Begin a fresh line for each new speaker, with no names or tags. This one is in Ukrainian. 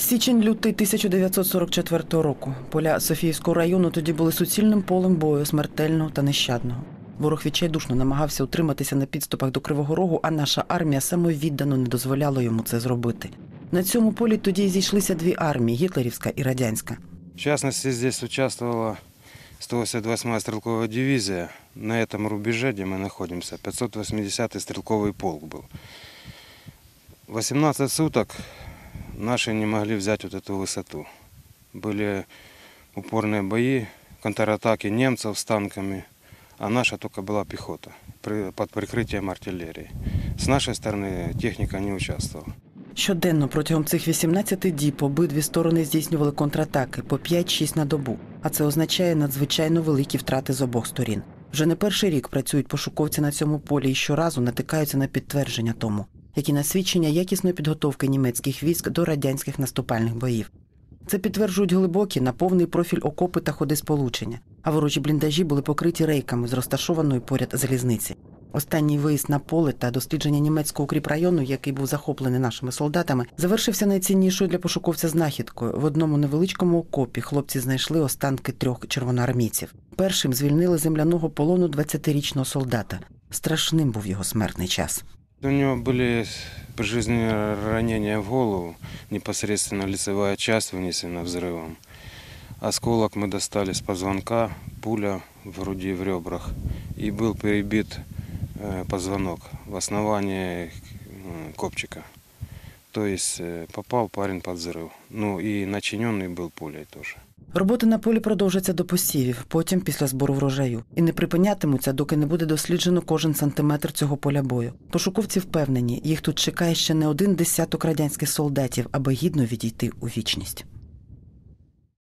Січень-лютий 1944 року. Поля Софіївського району тоді були суцільним полем бою, смертельного та нещадного. Ворог відчайдушно намагався утриматися на підступах до Кривого Рогу, а наша армія самовіддано не дозволяла йому це зробити. На цьому полі тоді й зійшлися дві армії гітлерівська і радянська.
В частности, здесь участвовала 188-я стрелковая дивизия. На этом рубеже, где мы находимся, 580-й стрелковый полк был. 18 суток наши не могли взять вот эту высоту. Были упорные бои, контратаки немцев с танками, а наша только была пехота при- под прикрытием артиллерии. С нашей стороны техника не участвовала.
Щоденно протягом цих 18 діб обидві сторони здійснювали контратаки по 5-6 на добу, а це означає надзвичайно великі втрати з обох сторін. Вже не перший рік працюють пошуковці на цьому полі і щоразу натикаються на підтвердження тому, які на свідчення якісної підготовки німецьких військ до радянських наступальних боїв. Це підтверджують глибокі на повний профіль окопи та ходи сполучення, а ворожі бліндажі були покриті рейками з розташованої поряд залізниці. Останній виїзд на поле та дослідження німецького укріпрайону, який був захоплений нашими солдатами, завершився найціннішою для пошуковця знахідкою. В одному невеличкому окопі хлопці знайшли останки трьох червоноармійців. Першим звільнили земляного полону 20-річного солдата. Страшним був його смертний час.
У него были при жизни ранения в голову, непосредственно лицевая часть вынесена взрывом. Осколок мы достали с позвонка, пуля в груди, в ребрах. И был перебит э, позвонок в основании э, копчика. То есть э, попал парень под взрыв. Ну и начиненный был пулей тоже.
Роботи на полі продовжаться до посівів, потім після збору врожаю, і не припинятимуться, доки не буде досліджено кожен сантиметр цього поля бою. Пошуковці впевнені, їх тут чекає ще не один десяток радянських солдатів, аби гідно відійти у вічність.